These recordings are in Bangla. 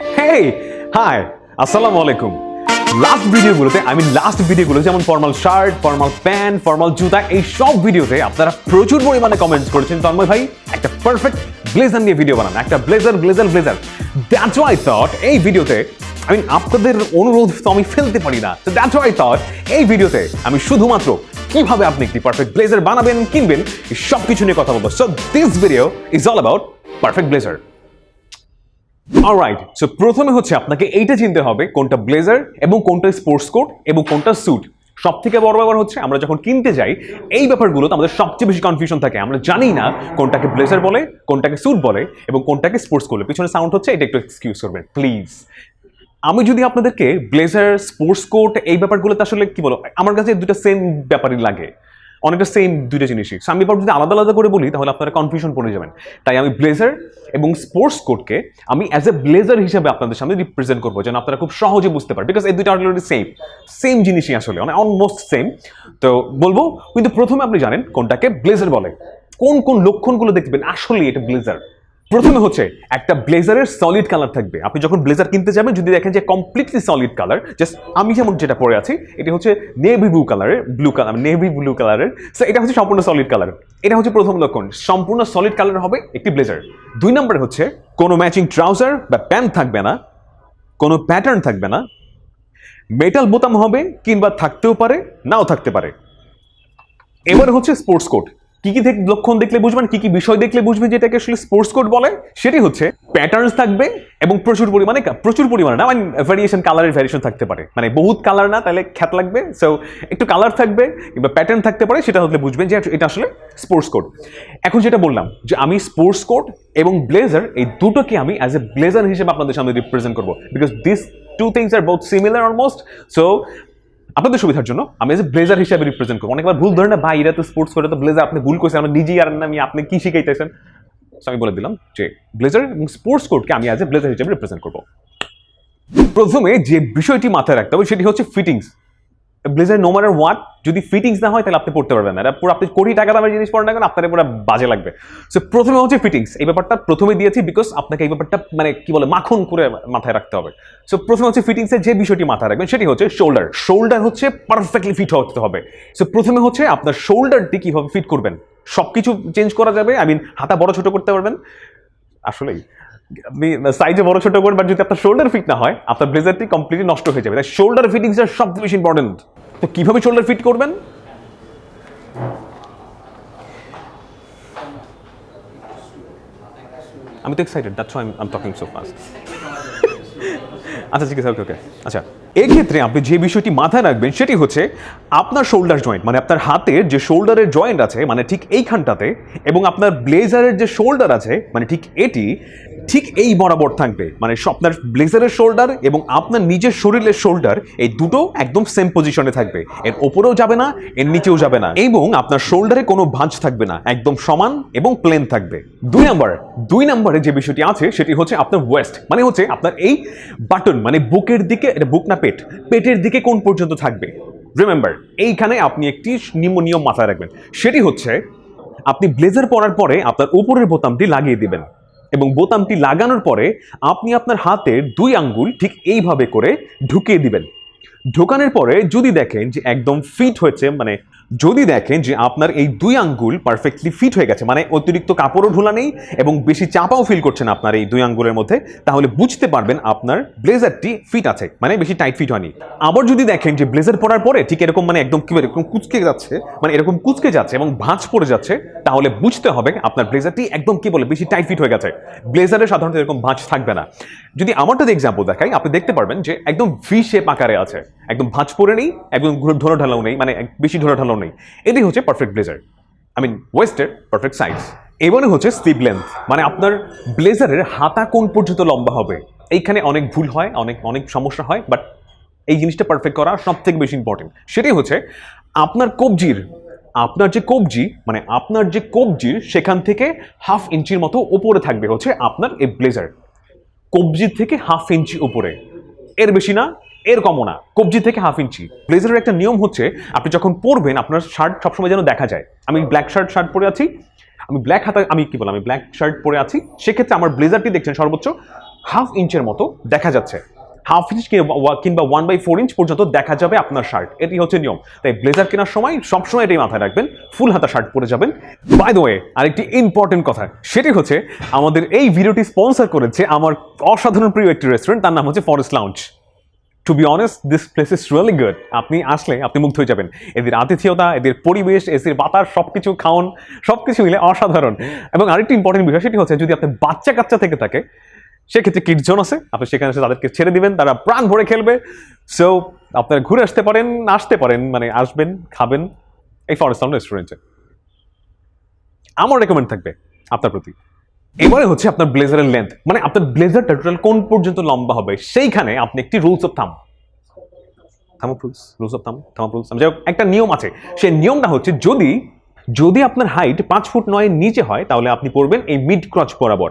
হেই হাই আসসালামু আলাইকুম লাস্ট ভিডিওগুলোতে আমি লাস্ট ভিডিওগুলো যেমন formal shirt formal pant formal জুতা, এই সব ভিডিওতে আপনারা প্রচুর পরিমাণে কমেন্টস করেছেন। তন্ময় ভাই, একটা পারফেক্ট ব্লেজার নিয়ে ভিডিও বানান। একটা blazer blazer blazer that's why thought এই ভিডিওতে আই মিন আপনাদের অনুরোধ তো আমি ফেলতে পারি না। তো দ্যাটস ওয়াই থট এই ভিডিওতে আমি শুধুমাত্র কীভাবে আপনি একটি পারফেক্ট ব্লেজার বানাবেন, কিনবেন সব কিছু নিয়ে কথা বলব। So this video is all about perfect blazer alright so প্রথমে হচ্ছে আপনাকে এইটা চিনতে হবে, কোনটা ব্লেজার এবং কোনটা স্পোর্টস কোট এবং কোনটা স্যুট সব থেকে বড় ব্যাপার হচ্ছে আমরা যখন কিনতে যাই, এই ব্যাপারগুলোতে আমাদের সবচেয়ে বেশি কনফিউশন থাকে। আমরা জানি না কোনটাকে ব্লেজার বলে, কোনটাকে স্যুট বলে এবং কোনটাকে স্পোর্টস বলে। পিছনে সাউন্ড হচ্ছে, এটা একটু এক্সকিউজ করবেন প্লিজ আমি যদি আপনাদেরকে ব্লেজার স্পোর্টস কোট এই ব্যাপারগুলোতে আসলে কি বলো আমার কাছে দুটো সেম ব্যাপারই লাগে। অনেকটা সেম দুইটা জিনিসই। আমি এবার যদি আলাদা আলাদা করে বলি, তাহলে আপনারা কনফিউশন পড়ে যাবেন। তাই আমি ব্লেজার এবং স্পোর্টস কোটকে আমি অ্যাজ এ ব্লেজার হিসেবে আপনাদের সামনে রিপ্রেজেন্ট করব, যেন আপনারা খুব সহজে বুঝতে পারেন। বিকজ এই দুইটা অলরেডি সেম সেম জিনিসই আসলে মানে অলমোস্ট সেম তো বলব, কিন্তু প্রথমে আপনি জানেন কোনটাকে ব্লেজার বলে। কোন কোন লক্ষণগুলো দেখবেন আসলে এটা ব্লেজার প্রথমে হচ্ছে একটা ব্লেজারের সলিড কালার থাকবে। আপনি যখন ব্লেজার কিনতে যাবেন, যদি দেখেন যে কমপ্লিটলি সলিড কালার জাস্ট আমি যেমন যেটা পরে আছি, এটা হচ্ছে নেভি ব্লু কালারের ব্লু কালার নেভি ব্লু কালারের সো এটা হচ্ছে সম্পূর্ণ সলিড কালার এটা হচ্ছে প্রথম লক্ষণ, সম্পূর্ণ সলিড কালার হবে একটি ব্লেজার। দুই নম্বরে হচ্ছে, কোনো ম্যাচিং ট্রাউজার বা প্যান্ট থাকবে না, কোনো প্যাটার্ন থাকবে না মেটাল বোতাম হবে কিংবা থাকতেও পারে, নাও থাকতে পারে। এবার হচ্ছে স্পোর্টস কোড কি কি লক্ষণ দেখলে বুঝবেন, কি কি বিষয় দেখলে বুঝবেন যেটাকে আসলে স্পোর্টস কোড বলে, সেটি হচ্ছে প্যাটার্নস থাকবে এবং প্রচুর পরিমাণে প্রচুর পরিমাণে না মানে ভ্যারিয়েশন কালারের ভ্যারিয়েশন থাকতে পারে। মানে বহুত কালার না, তাহলে খ্যাত লাগবে। সো একটু কালার থাকবে কিংবা প্যাটার্ন থাকতে পারে, সেটা হলে বুঝবেন যে এটা আসলে স্পোর্টস কোড এখন যেটা বললাম, যে আমি স্পোর্টস কোড এবং ব্লেজার এই দুটোকে আমি অ্যাজ এ ব্লেজার হিসেবে আপনাদের সামনে রিপ্রেজেন্ট করব। Because this two things are both similar almost so আপনাদের সুবিধার জন্য আমি এজ ব্লেজার হিসাবে রিপ্রেজেন্ট করব। অনেকবার ভুল ধরে না, ভাই, এরা তো স্পোর্টস করে, তো ব্লেজার আপনি ভুল করছেন আমরা নিজেই আর আমি আপনি কি শিখাইতেছেন? আমি বলে দিলাম যে ব্লেজার এবং স্পোর্টস কোর্টকে আমি অ্যাজ এ ব্লেজার হিসেবে রিপ্রেজেন্ট করব। প্রথমে যে বিষয়টি মাথায় রাখতে হবে সেটি হচ্ছে fittings blazer no matter what যদি ফিটিংস না হয়, তাহলে আপনি পড়তে পারবেন না। এটা পুরো আপনি কোটি টাকা দামের জিনিস পড়েন না কেন আপনার পুরো বাজে লাগবে। সো প্রথমে হচ্ছে ফিটিংস এই ব্যাপারটা প্রথমে দিয়েছি বিকজ আপনাকে এই ব্যাপারটা মানে কি বলে, মাখন করে মাথায় রাখতে হবে। সো প্রথমে হচ্ছে ফিটিংসের যে বিষয়টি মাথায় রাখবেন, সেটি হচ্ছে শোল্ডার শোল্ডার হচ্ছে পারফেক্টলি ফিট হতে হবে। সো প্রথমে হচ্ছে আপনার শোল্ডারটি কীভাবে ফিট করবেন? সব কিছু চেঞ্জ করা যাবে। আই মিন হাতা বড় ছোট করতে পারবেন। আসলেই। আপনি সাইজে বড় ছোট করবেন যদি আপনার শোল্ডার ফিট না হয়, আপনার ব্লেজারটি কমপ্লিটলি নষ্ট হয়ে যাবে। তাই শোল্ডার ফিটিংস আর সবচেয়ে বেশি ইম্পর্টেন্ট তো কীভাবে শোল্ডার ফিট করবেন? আমি তো excited that's I am talking so fast আচ্ছা ঠিক আছে ওকে ওকে আচ্ছা এক্ষেত্রে আপনি যে বিষয়টি মাথায় রাখবেন, সেটি হচ্ছে আপনার শোল্ডার জয়েন্ট মানে আপনার হাতের যে শোল্ডারের জয়েন্ট আছে মানে ঠিক এইখানটাতে, এবং আপনার ব্লেজারের যে শোল্ডার আছে মানে ঠিক এটি ঠিক এই বরাবর থাকবে। মানে আপনার ব্লেজারের শোল্ডার এবং আপনার নিজের শরীরের শোল্ডার এই দুটো একদম সেম পজিশনে থাকবে। এর ওপরেও যাবে না, এর নিচেও যাবে না। এবং আপনার শোল্ডারে কোনো ভাঁজ থাকবে না, একদম সমান এবং প্লেন থাকবে। দুই নাম্বার দুই নম্বরে যে বিষয়টি আছে, সেটি হচ্ছে আপনার ওয়েস্ট মানে হচ্ছে আপনার এই বাটন মানে বুকের দিকে, এটা বুক না পেট, পেটের দিকে কোন পর্যন্ত থাকবে? রিমেম্বার এইখানে আপনি একটি নিম্ন মাথায় রাখবেন। সেটি হচ্ছে, আপনি ব্লেজার পরার পরে আপনার উপরের বোতামটি লাগিয়ে দিবেন। এবং বোতামটি লাগানোর পরে আপনি আপনার হাতের দুই আঙ্গুল ঠিক এইভাবে করে ঢুকিয়ে দিবেন। ঢোকানোর পরে যদি দেখেন যে একদম ফিট হয়েছে মানে যদি দেখেন যে আপনার এই দুই আঙ্গুল পারফেক্টলি ফিট হয়ে গেছে মানে অতিরিক্ত কাপড়ও ঢোলা নেই এবং বেশি চাপাও ফিল করছেন আপনার এই দুই আঙ্গুলের মধ্যে, তাহলে বুঝতে পারবেন আপনার ব্লেজারটি ফিট আছে মানে বেশি টাইট ফিট হয়নি। আবার যদি দেখেন যে ব্লেজার পরার পরে ঠিক এরকম মানে একদম কি এরকম কুচকে যাচ্ছে মানে এরকম কুচকে যাচ্ছে এবং ভাঁজ পড়ে যাচ্ছে, তাহলে বুঝতে হবে আপনার ব্লেজারটি একদম কি বলে বেশি টাইট ফিট হয়ে গেছে। ব্লেজারে সাধারণত এরকম ভাঁজ থাকবে না। যদি আমারটা এক্সাম্পল দেখাই, আপনি দেখতে পারবেন যে একদম ভি শেপ আকারে আছে, একদম ভাঁজ পড়ে নেই, একদম ঢোলো ঢালাও নেই মানে বেশি ঢোলো ঢালাও নেই। এটাই হচ্ছে পারফেক্ট ব্লেজার আই মিন ওয়েস্টের পারফেক্ট সাইজ এবারে হচ্ছে স্লিভ লেন্থ মানে আপনার ব্লেজারের হাতা কোন পর্যন্ত লম্বা হবে। এইখানে অনেক ভুল হয়, অনেক অনেক সমস্যা হয় বাট এই জিনিসটা পারফেক্ট করা সব থেকে বেশি ইম্পর্টেন্ট সেটাই হচ্ছে আপনার কবজির, আপনার যে কবজি মানে আপনার যে কবজির সেখান থেকে হাফ ইঞ্চির মতো উপরে থাকবে হচ্ছে আপনার এই ব্লেজার কবজির থেকে হাফ ইঞ্চি উপরে। এর বেশি না এর কমও না, কবজি থেকে হাফ ইঞ্চি ব্লেজারের একটা নিয়ম হচ্ছে, আপনি যখন পরবেন, আপনার শার্ট সবসময় যেন দেখা যায়। আমি ব্ল্যাক শার্ট শার্ট পরে আছি, আমি ব্ল্যাক হাতা, আমি কি বললাম, আমি ব্ল্যাক শার্ট পরে আছি, সেক্ষেত্রে আমার ব্লেজারটি দেখছেন সর্বোচ্চ হাফ ইঞ্চের মতো দেখা যাচ্ছে। হাফ ইঞ্চ কিংবা ওয়ান বাই ফোর ইঞ্চ পর্যন্ত দেখা যাবে আপনার শার্ট এটি হচ্ছে নিয়ম। তাই ব্লেজার কেনার সময় সবসময় এটাই মাথায় রাখবেন ফুল হাতা শার্ট পরে যাবেন। বাই দ্য ওয়ে আরেকটি ইম্পর্টেন্ট কথা, সেটি হচ্ছে, আমাদের এই ভিডিওটি স্পন্সর করেছে আমার অসাধারণ প্রিয় একটি রেস্টুরেন্ট তার নাম হচ্ছে forest lounge to be honest this place is really good আপনি আসলে আপনি মুগ্ধ হয়ে যাবেন। এদের আতিথেয়তা, এদের পরিবেশ এসির বাতাস সব কিছু খাওন সব কিছু মিলে অসাধারণ। এবং আরেকটি ইম্পর্টেন্ট বিষয়, সেটি হচ্ছে যদি আপনি বাচ্চা কাচ্চা থেকে থাকে, সেক্ষেত্রে কিড জোন আছে। আপনি সেখানে এসে তাদেরকে ছেড়ে দিবেন, তারা প্রাণ ভরে খেলবে। সো আপনারা ঘুরে আসতে পারেন আসতে পারেন মানে আসবেন, খাবেন। এই ফরেস্ট রেস্টুরেন্টে আমার রেকমেন্ড থাকবে আপনার প্রতি। এবারে হচ্ছে আপনার ব্লেজারের লেন্থ মানে আপনার ব্লেজারটা টোটাল কোন পর্যন্ত লম্বা হবে, সেইখানে আপনি একটি রুলস অফ থাম থাম রুলস অফ থাম থাম রুলস যাই একটা নিয়ম আছে। সেই নিয়মটা হচ্ছে যদি যদি আপনার হাইট পাঁচ ফুট নয়ের নিচে হয়, তাহলে আপনি পড়বেন এই মিড ক্রচ বরাবর।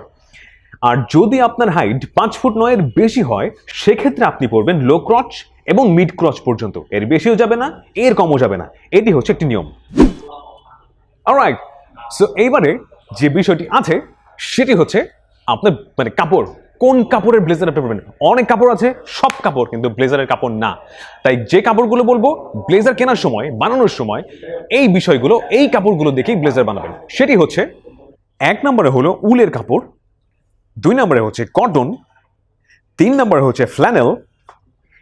আর যদি আপনার হাইট পাঁচ ফুট নয়ের বেশি হয়, সেক্ষেত্রে আপনি পড়বেন লো ক্রচ এবং মিড ক্রচ পর্যন্ত। এর বেশিও যাবে না, এর কমও যাবে না। এটি হচ্ছে একটি নিয়ম। অলরাইট সো এইবারে যে বিষয়টি আছে সেটি হচ্ছে আপনার মানে কাপড়। কোন কাপড়ের ব্লেজার আপনি পরবেন? অনেক কাপড় আছে, সব কাপড় কিন্তু ব্লেজারের কাপড় না। তাই যে কাপড়গুলো বলব ব্লেজার কেনার সময়, বানানোর সময়, এই বিষয়গুলো, এই কাপড়গুলো দেখেই ব্লেজার বানাবেন। সেটি হচ্ছে, এক নম্বরে হলো উলের কাপড়, দুই নম্বরে হচ্ছে কটন তিন নম্বরে হচ্ছে ফ্ল্যানেল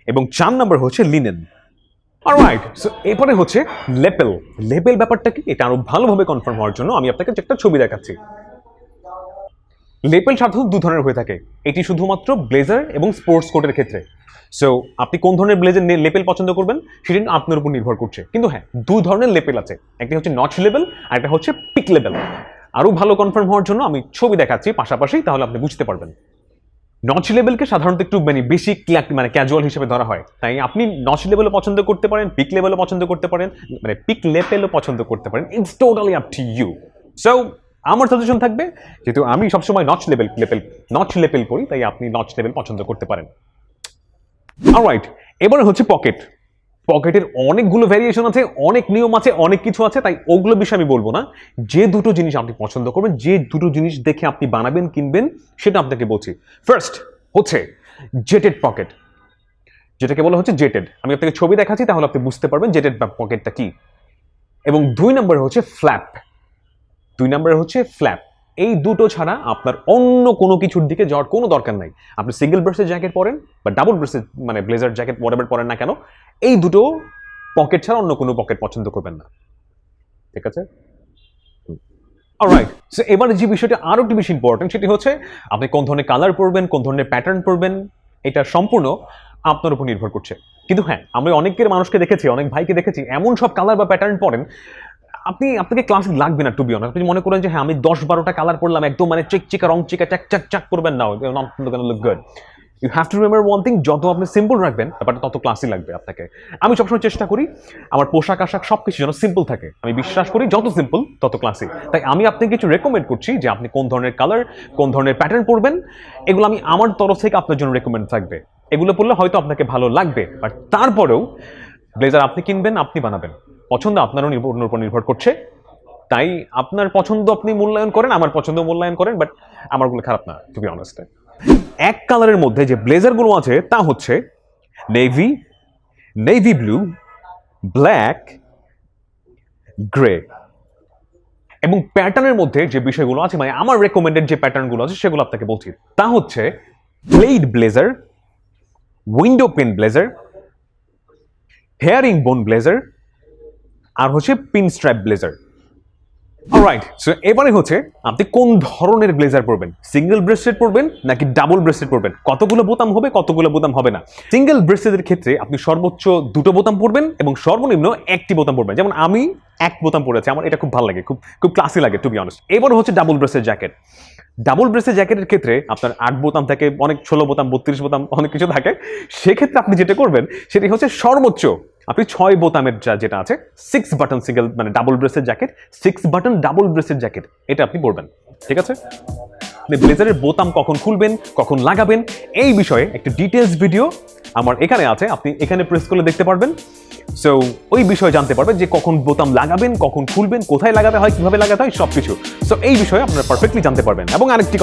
এবং চার নম্বর হচ্ছে লিনেন আর রাইট সো এরপরে হচ্ছে লেপেল। লেপেল ব্যাপারটা কি? এটা আরও ভালোভাবে কনফার্ম হওয়ার জন্য আমি আপনাকে একটা ছবি দেখাচ্ছি। লেপেল সাধারণত দু ধরনের হয়ে থাকে। এটি শুধুমাত্র ব্লেজার এবং স্পোর্টস কোটের ক্ষেত্রে। সো আপনি কোন ধরনের ব্লেজার লেপেল পছন্দ করবেন, সেটি আপনার উপর নির্ভর করছে। কিন্তু হ্যাঁ দুই ধরনের লেপেল আছে। একটি হচ্ছে নচ লেভেল আর একটা হচ্ছে পিক লেভেল আরও ভালো কনফার্ম হওয়ার জন্য আমি ছবি দেখাচ্ছি পাশাপাশি, তাহলে আপনি বুঝতে পারবেন। নচ লেভেলকে সাধারণত একটু মানে বেশি মানে ক্যাজুয়াল হিসেবে ধরা হয়। তাই আপনি নচ লেভেলও পছন্দ করতে পারেন পিক লেভেলও পছন্দ করতে পারেন মানে পিক লেভেলও পছন্দ করতে পারেন it's totally up to you so আমার সাজেশন থাকবে, যেহেতু আমি সবসময় notch level level notch level পড়ি, তাই আপনি নচ লেভেল পছন্দ করতে পারেন। অলরাইট এবারে হচ্ছে পকেট পকেটের অনেকগুলো ভ্যারিয়েশন আছে, অনেক নিয়ম আছে, অনেক কিছু আছে, তাই ওগুলো বিষয়ে আমি বলব না। যে দুটো জিনিস আপনি পছন্দ করবেন, যে দুটো জিনিস দেখে আপনি বানাবেন, কিনবেন, সেটা আপনাকে বলছি। ফার্স্ট হচ্ছে জেটেড পকেট যেটাকে বলা হচ্ছে জেটেড আমি আপনাকে ছবি দেখাচ্ছি, তাহলে আপনি বুঝতে পারবেন জেটেড পকেটটা কি। এবং দুই নম্বরে হচ্ছে ফ্ল্যাপ দুই নম্বরে হচ্ছে ফ্ল্যাপ এই দুটো ছাড়া আপনার অন্য কোনো কিছুর দিকে যাওয়ার কোনো দরকার নাই। আপনি সিঙ্গেল ব্রেসের জ্যাকেট পরেন বা ডাবল ব্রেসের মানে ব্লেজার জ্যাকেট ওয়ারেভার পরেন না কেন, এই দুটো পকেট ছাড়া অন্য কোনো পকেট পছন্দ করবেন না। ঠিক আছে? অলরাইট সো এবারে যে বিষয়টা আরও একটু বেশি ইম্পর্টেন্ট সেটি হচ্ছে আপনি কোন ধরনের কালার পরবেন, কোন ধরনের প্যাটার্ন পরবেন, এটা সম্পূর্ণ আপনার উপর নির্ভর করছে। কিন্তু হ্যাঁ আমি অনেকের মানুষকে দেখেছি, অনেক ভাইকে দেখেছি, এমন সব কালার বা প্যাটার্ন পরেন আপনি, আপনাকে ক্লাসিক লাগবে না টু বি অনেস্ট আপনি মনে করেন যে হ্যাঁ আমি দশ বারোটা কালার করলাম একদম মানে চেক চিকা রং চিকা চাক চাক চাক করবেন না। Look good you have to remember one thing যত আপনি সিম্পল রাখবেন, ব্যাপারটা তত ক্লাসি লাগবে আপনাকে। আমি সবসময় চেষ্টা করি, আমার পোশাক আশাক সব কিছু যেন সিম্পল থাকে। আমি বিশ্বাস করি, যত সিম্পল তত ক্লাসি তাই আমি আপনাকে কিছু রেকমেন্ড করছি যে, আপনি কোন ধরনের কালার কোন ধরনের প্যাটার্ন পরবেন, এগুলো আমি আমার তরফ থেকে আপনার জন্য রেকমেন্ড থাকবে। এগুলো পড়লে হয়তো আপনাকে ভালো লাগবে বাট তারপরেও ব্লেজার আপনি কিনবেন, আপনি বানাবেন। পছন্দ আপনারও নির্ভর উপর নির্ভর করছে। তাই আপনার পছন্দ আপনি মূল্যায়ন করেন, আমার পছন্দ মূল্যায়ন করেন বাট আমারগুলো খারাপ না টু বি অনেস্ট এক কালারের মধ্যে যে ব্লেজারগুলো আছে, তা হচ্ছে navy navy blue black grey এবং প্যাটার্নের মধ্যে যে বিষয়গুলো আছে মানে আমার রেকমেন্ডেড যে প্যাটার্নগুলো আছে, সেগুলো আপনাকে বলছি। তা হচ্ছে plaid blazer window pane blazer herring bone blazer আর হচ্ছে pin strap blazer right so এবারে হচ্ছে আপনি কোন ধরনের ব্লেজার পরবেন? সিঙ্গেল ব্রেস্টেড পরবেন নাকি ডাবল ব্রেস্টেড পরবেন? কতগুলো বোতাম হবে, কতগুলো বোতাম হবে না? সিঙ্গেল ব্রেস্টেডের ক্ষেত্রে আপনি সর্বোচ্চ দুটো বোতাম পরবেন এবং সর্বনিম্ন একটি বোতাম পরবেন। যেমন আমি এক বোতাম পরেছি, আমার এটা খুব ভালো লাগে, খুব খুব ক্লাসি লাগে টু বি অনেস্ট এবার হচ্ছে ডাবল ব্রেস্টেড জ্যাকেট ডাবল ব্রেসের জ্যাকেটের ক্ষেত্রে আপনার আট বোতাম থাকে, অনেক ষোলো বোতাম, বত্রিশ বোতাম, অনেক কিছু থাকে। সেক্ষেত্রে আপনি যেটা করবেন, সেটি হচ্ছে সর্বোচ্চ আপনি ছয় বোতামের যা যেটা আছে সিক্স বাটন সিঙ্গেল মানে ডাবল ব্রেসের জ্যাকেট সিক্স বাটন ডাবল ব্রেসের জ্যাকেট এটা আপনি পরবেন। ঠিক আছে? আপনি ব্লেজারের বোতাম কখন খুলবেন, কখন লাগাবেন, এই বিষয়ে একটি ডিটেলস ভিডিও আমার এখানে আছে, আপনি এখানে প্রেস করলে দেখতে পারবেন। সো ওই বিষয়ে জানতে পারবেন যে কখন বোতাম লাগাবেন, কখন খুলবেন, কোথায় লাগাতে হয়, কীভাবে লাগাতে হয় সব কিছু সো এই বিষয়ে আপনারা পারফেক্টলি জানতে পারবেন। এবং আরেকটি